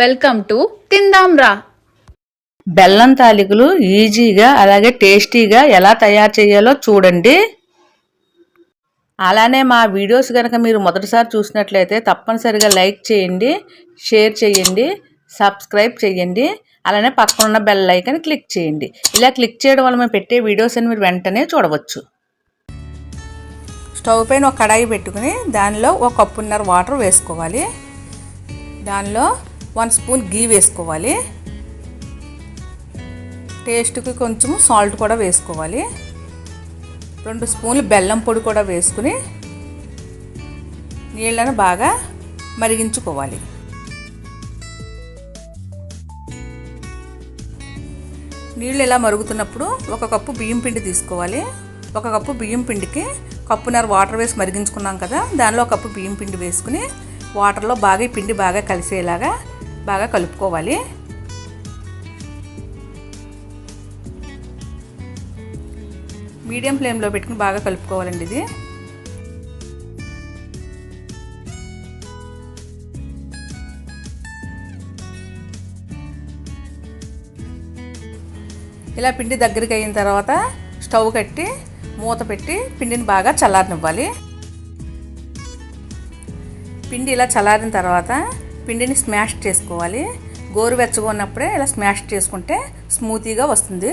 Welcome to తిందాంరా. బెల్లం తాలికలు ఈజీగా అలాగే టేస్టీగా ఎలా తయారు చేయాలో చూడండి. అలానే మా వీడియోస్ కనుక మీరు మొదటిసారి చూసినట్లయితే తప్పనిసరిగా లైక్ చేయండి షేర్ చేయండి సబ్స్క్రైబ్ చేయండి అలానే పక్కన ఉన్న బెల్ ఐకాన్ క్లిక్ చేయండి. ఇలా క్లిక్ చేయడం వల్ల మేము పెట్టే వీడియోస్ అని మీరు వెంటనే చూడవచ్చు. స్టవ్ పైన ఒక కడాయి పెట్టుకుని దానిలో ఒక కప్పున్నర వాటర్ వేసుకోవాలి. దానిలో వన్ స్పూన్ గీ వేసుకోవాలి. టేస్ట్కి కొంచెం సాల్ట్ కూడా వేసుకోవాలి. రెండు స్పూన్లు బెల్లం పొడి కూడా వేసుకుని నీళ్ళను బాగా మరిగించుకోవాలి. నీళ్ళు ఇలా మరుగుతున్నప్పుడు ఒక కప్పు బియ్యం పిండి తీసుకోవాలి. ఒక కప్పు బియ్యం పిండికి కప్పున్నర వాటర్ వేసి మరిగించుకున్నాం కదా దానిలో ఒక కప్పు బియ్యం పిండి వేసుకుని వాటర్లో బాగా పిండి బాగా కలిసేలాగా బాగా కలుపుకోవాలి. మీడియం ఫ్లేమ్లో పెట్టుకుని బాగా కలుపుకోవాలండి ఇది. ఇలా పిండి దగ్గరికి అయిన తర్వాత స్టవ్ కట్టి మూత పెట్టి పిండిని బాగా చల్లారనివ్వాలి. పిండి ఇలా చల్లారిన తర్వాత పిండిని స్మాష్ చేసుకోవాలి. గోరువెచ్చగా ఉన్నప్పుడే ఇలా స్మాష్ చేసుకుంటే స్మూతీగా వస్తుంది.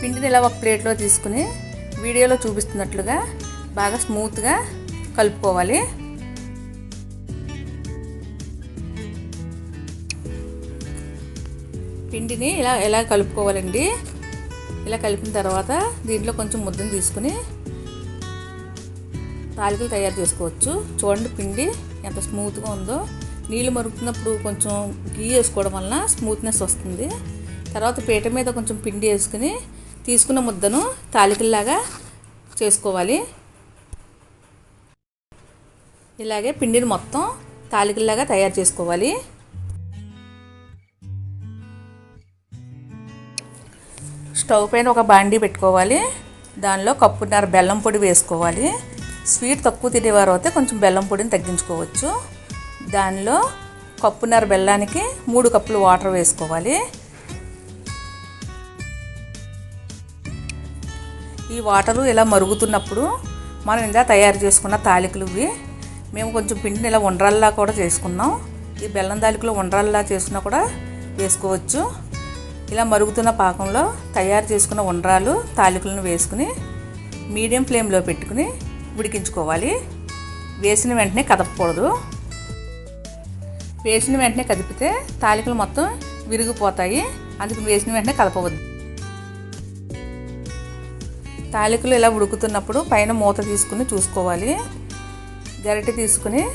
పిండిని ఇలా ఒక ప్లేట్లో తీసుకుని వీడియోలో చూపిస్తున్నట్లుగా బాగా స్మూత్గా కలుపుకోవాలి. పిండిని ఇలా ఎలా కలుపుకోవాలండి? ఇలా కలిపిన తర్వాత దీంట్లో కొంచెం ముద్దను తీసుకుని తాలికలు తయారు చేసుకోవచ్చు. చూడండి పిండి ఎంత స్మూత్గా ఉందో. నీళ్ళు మరుగుతున్నప్పుడు కొంచెం గీ వేసుకోవడం వలన స్మూత్నెస్ వస్తుంది. తర్వాత పీట మీద కొంచెం పిండి వేసుకుని తీసుకున్న ముద్దను తాలికల్లాగా చేసుకోవాలి. ఇలాగే పిండిని మొత్తం తాలికల్లాగా తయారు చేసుకోవాలి. స్టవ్ పైన ఒక బాండీ పెట్టుకోవాలి. దానిలో కప్పున్నర బెల్లం పొడి వేసుకోవాలి. స్వీట్ తక్కువ తినేవారు అయితే కొంచెం బెల్లం పొడిని తగ్గించుకోవచ్చు. దానిలో కప్పున్నర బెల్లానికి మూడు కప్పులు వాటర్ వేసుకోవాలి. ఈ వాటరు ఇలా మరుగుతున్నప్పుడు మనం ఇందా తయారు చేసుకున్న తాలికలు ఇవి. మేము కొంచెం పిండిని ఇలా ఉండ్రల్లా కూడా చేసుకున్నాం. ఈ బెల్లం తాలికలు ఉండ్రల్లా చేసుకున్నా కూడా వేసుకోవచ్చు. ఇలా మరుగుతున్న పాకంలో తయారు చేసుకున్న ఉండ్రాలు తాలికలను వేసుకుని మీడియం ఫ్లేమ్లో పెట్టుకుని ఉడికించుకోవాలి. వేసిన వెంటనే కదపకూడదు. వేసిన వెంటనే కదిపితే తాలికలు మొత్తం విరిగిపోతాయి. అందుకు వేసిన వెంటనే కదపవద్దు. తాలికలు ఇలా ఉడుకుతున్నప్పుడు పైన మూత తీసుకుని చూసుకోవాలి. గరిటె తీసుకుని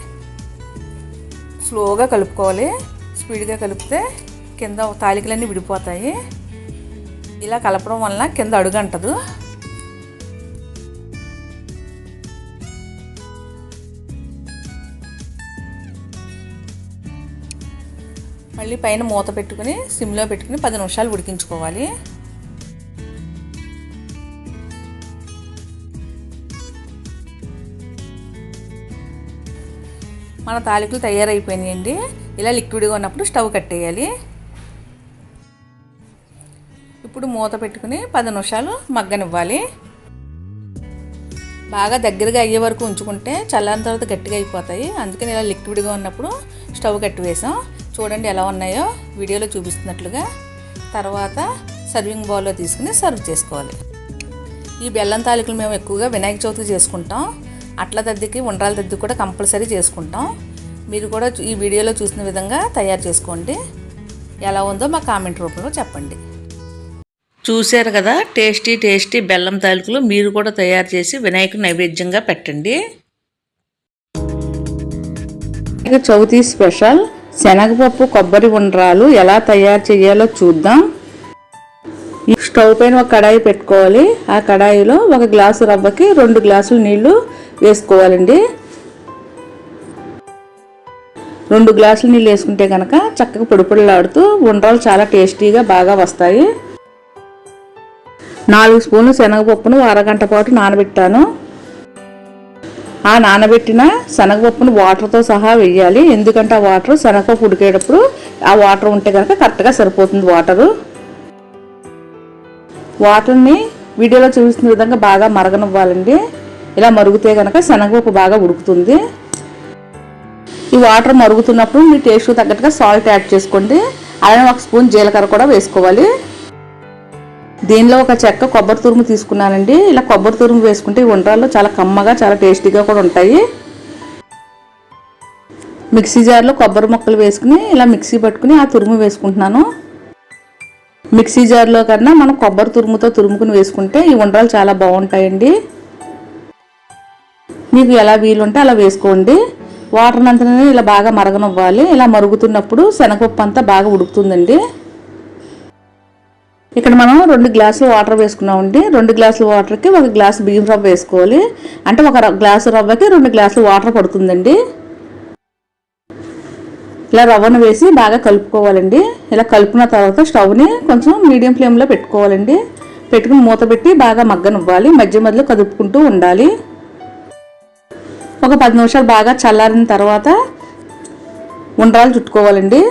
స్లోగా కలుపుకోవాలి. స్పీడ్గా కలిపితే కింద తాలికలన్నీ విడిపోతాయి. ఇలా కలపడం వలన కింద అడుగంటదు మళ్ళీ పైన మూత పెట్టుకుని సిమ్లో పెట్టుకుని పది నిమిషాలు ఉడికించుకోవాలి. మన తాలికలు తయారైపోయినాయండి. ఇలా లిక్విడ్గా ఉన్నప్పుడు స్టవ్ కట్టేయాలి. ఇప్పుడు మూత పెట్టుకుని పది నిమిషాలు మగ్గనివ్వాలి. బాగా దగ్గరగా అయ్యే వరకు ఉంచుకుంటే చల్లని తర్వాత గట్టిగా అయిపోతాయి. అందుకని ఇలా లిక్విడ్గా ఉన్నప్పుడు స్టవ్ కట్టివేసాం చూడండి ఎలా ఉన్నాయో. వీడియోలో చూపిస్తున్నట్లుగా తర్వాత సర్వింగ్ బౌల్లో తీసుకుని సర్వ్ చేసుకోవాలి. ఈ బెల్లం తాలికలు మేము ఎక్కువగా వినాయక చవితి చేసుకుంటాం. అట్ల దద్దికి ఉండ్రాల దద్దికి కూడా కంపల్సరీ చేసుకుంటాం. మీరు కూడా ఈ వీడియోలో చూసిన విధంగా తయారు చేసుకోండి. ఎలా ఉందో మా కామెంట్ రూపంలో చెప్పండి. చూశారు కదా టేస్టీ టేస్టీ బెల్లం తాలికలు మీరు కూడా తయారు చేసి వినాయకుడు నైవేద్యంగా పెట్టండి. చవితి స్పెషల్. శనగపప్పు కొబ్బరి ఉండ్రాలు ఎలా తయారు చేయాలో చూద్దాం. ఈ స్టవ్ పైన ఒక కడాయి పెట్టుకోవాలి. ఆ కడాయిలో ఒక గ్లాసు రవ్వకి రెండు గ్లాసులు నీళ్ళు వేసుకోవాలండి. రెండు గ్లాసులు నీళ్ళు వేసుకుంటే కనుక చక్కగా పొడి పొడిలాడుతూ ఉండ్రాలు చాలా టేస్టీగా బాగా వస్తాయి. నాలుగు స్పూన్లు శనగపప్పును అరగంట పాటు నానబెట్టాను. ఆ నానబెట్టిన శనగపప్పును వాటర్తో సహా వేయాలి. ఎందుకంటే ఆ వాటర్ శనగపప్పు ఉడికేటప్పుడు ఆ వాటర్ ఉంటే కనుక కరెక్ట్గా సరిపోతుంది వాటరు. వాటర్ని వీడియోలో చూపిస్తున్న విధంగా బాగా మరగనివ్వాలండి. ఇలా మరుగుతే కనుక శనగపప్పు బాగా ఉడుకుతుంది. ఈ వాటర్ మరుగుతున్నప్పుడు మీ టేస్ట్ తగ్గట్టుగా సాల్ట్ యాడ్ చేసుకోండి. అలానే ఒక స్పూన్ జీలకర్ర కూడా వేసుకోవాలి. దీనిలో ఒక చెక్క కొబ్బరి తురుము తీసుకున్నానండి. ఇలా కొబ్బరి తురుము వేసుకుంటే ఈ వంటల్లో చాలా కమ్మగా చాలా టేస్టీగా కూడా ఉంటాయి. మిక్సీ జార్లో కొబ్బరి ముక్కలు వేసుకుని ఇలా మిక్సీ పట్టుకుని ఆ తురుము వేసుకుంటున్నాను. మిక్సీ జార్లో కన్నా మనం కొబ్బరి తురుముతో తురుముకుని వేసుకుంటే ఈ వంటలు చాలా బాగుంటాయండి. మీకు ఎలా వీలుంటే అలా వేసుకోండి. వాటర్ అంతా ఇలా బాగా మరగనివ్వాలి. ఇలా మరుగుతున్నప్పుడు శనగపప్పు అంతా బాగా ఉడుకుతుందండి. ఇక్కడ మనం రెండు గ్లాసులు వాటర్ వేసుకున్నామండి. రెండు గ్లాసుల వాటర్కి ఒక గ్లాసు బియ్యం రవ్వ వేసుకోవాలి. అంటే ఒక గ్లాసు రవ్వకి రెండు గ్లాసులు వాటర్ పడుతుందండి. ఇలా రవ్వను వేసి బాగా కలుపుకోవాలండి. ఇలా కలుపుకున్న తర్వాత స్టవ్ని కొంచెం మీడియం ఫ్లేమ్లో పెట్టుకోవాలండి. పెట్టుకుని మూత పెట్టి బాగా మగ్గనివ్వాలి. మధ్య మధ్యలో కదుపుకుంటూ ఉండాలి. ఒక పది నిమిషాలు బాగా చల్లారిన తర్వాత ఉండ్రాలు చుట్టుకోవాలండి.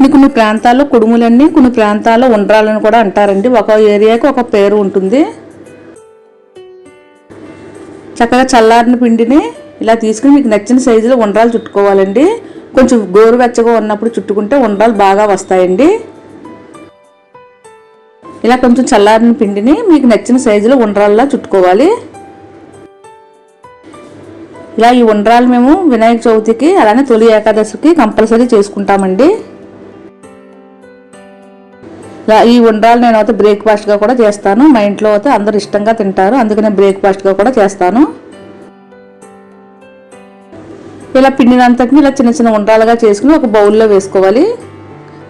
వీటిని కొన్ని ప్రాంతాల్లో కుడుములన్నీ కొన్ని ప్రాంతాల్లో ఉండ్రాలని కూడా అంటారండి. ఒక ఏరియాకి ఒక పేరు ఉంటుంది. చక్కగా చల్లారిన పిండిని ఇలా తీసుకుని మీకు నచ్చిన సైజులో ఉండ్రాలు చుట్టుకోవాలండి. కొంచెం గోరువెచ్చగా ఉన్నప్పుడు చుట్టుకుంటే ఉండ్రాలు బాగా వస్తాయండి. ఇలా కొంచెం చల్లారిన పిండిని మీకు నచ్చిన సైజులో ఉండ్రాల్లా చుట్టుకోవాలి. ఇలా ఈ ఉండ్రాలు మేము వినాయక చవితికి అలానే తొలి ఏకాదశికి కంపల్సరీ చేసుకుంటామండి. ఈ ఉండ్రాలు నేను అయితే బ్రేక్ఫాస్ట్గా కూడా చేస్తాను. మా ఇంట్లో అయితే అందరు ఇష్టంగా తింటారు. అందుకనే బ్రేక్ఫాస్ట్గా కూడా చేస్తాను. ఇలా పిండినంతటిని ఇలా చిన్న చిన్న ఉండ్రాలుగా చేసుకుని ఒక బౌల్లో వేసుకోవాలి.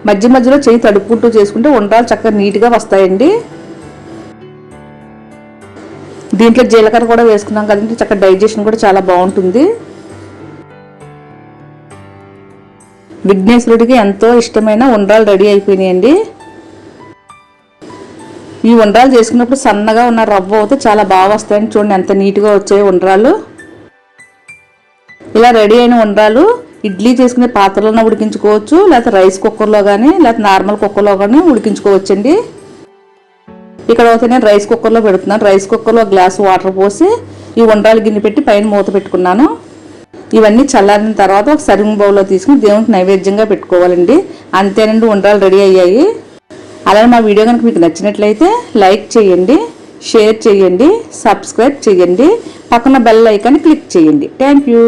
మధ్య మధ్యలో చేయి తడుపుకుంటూ చేసుకుంటే ఉండ్రాలు చక్కగా నీట్గా వస్తాయండి. దీంట్లో జీలకర్ర కూడా వేసుకున్నాం కదండి. చక్కగా డైజెషన్ కూడా చాలా బాగుంటుంది. విఘ్నేశ్వరుడికి ఎంతో ఇష్టమైన ఉండ్రాలు రెడీ అయిపోయినాయండి. ఈ ఉండ్రాలు చేసుకున్నప్పుడు సన్నగా ఉన్న రవ్వ అయితే చాలా బాగా వస్తాయండి చూడండి. ఎంత నీట్గా వచ్చాయి ఉండ్రాలు. ఇలా రెడీ అయిన ఉండ్రాలు ఇడ్లీ చేసుకునే పాత్రలోనే ఉడికించుకోవచ్చు. లేకపోతే రైస్ కుక్కర్లో కానీ లేకపోతే నార్మల్ కుక్కర్లో కానీ ఉడికించుకోవచ్చండి. ఇక్కడ అయితే నేను రైస్ కుక్కర్లో పెడుతున్నాను. రైస్ కుక్కర్లో గ్లాస్ వాటర్ పోసి ఈ ఉండ్రాలు గిన్నె పెట్టి పైన మూత పెట్టుకున్నాను. ఇవన్నీ చల్లారిన తర్వాత ఒక సర్వింగ్ బౌల్లో తీసుకుని దేవునికి నైవేద్యంగా పెట్టుకోవాలండి. అంతేనండి ఉండ్రాలు రెడీ అయ్యాయి. అలానే మా వీడియో కనుక మీకు నచ్చినట్లయితే లైక్ చేయండి షేర్ చేయండి సబ్స్క్రైబ్ చేయండి పక్కన బెల్ ఐకాన్ క్లిక్ చేయండి. Thank you.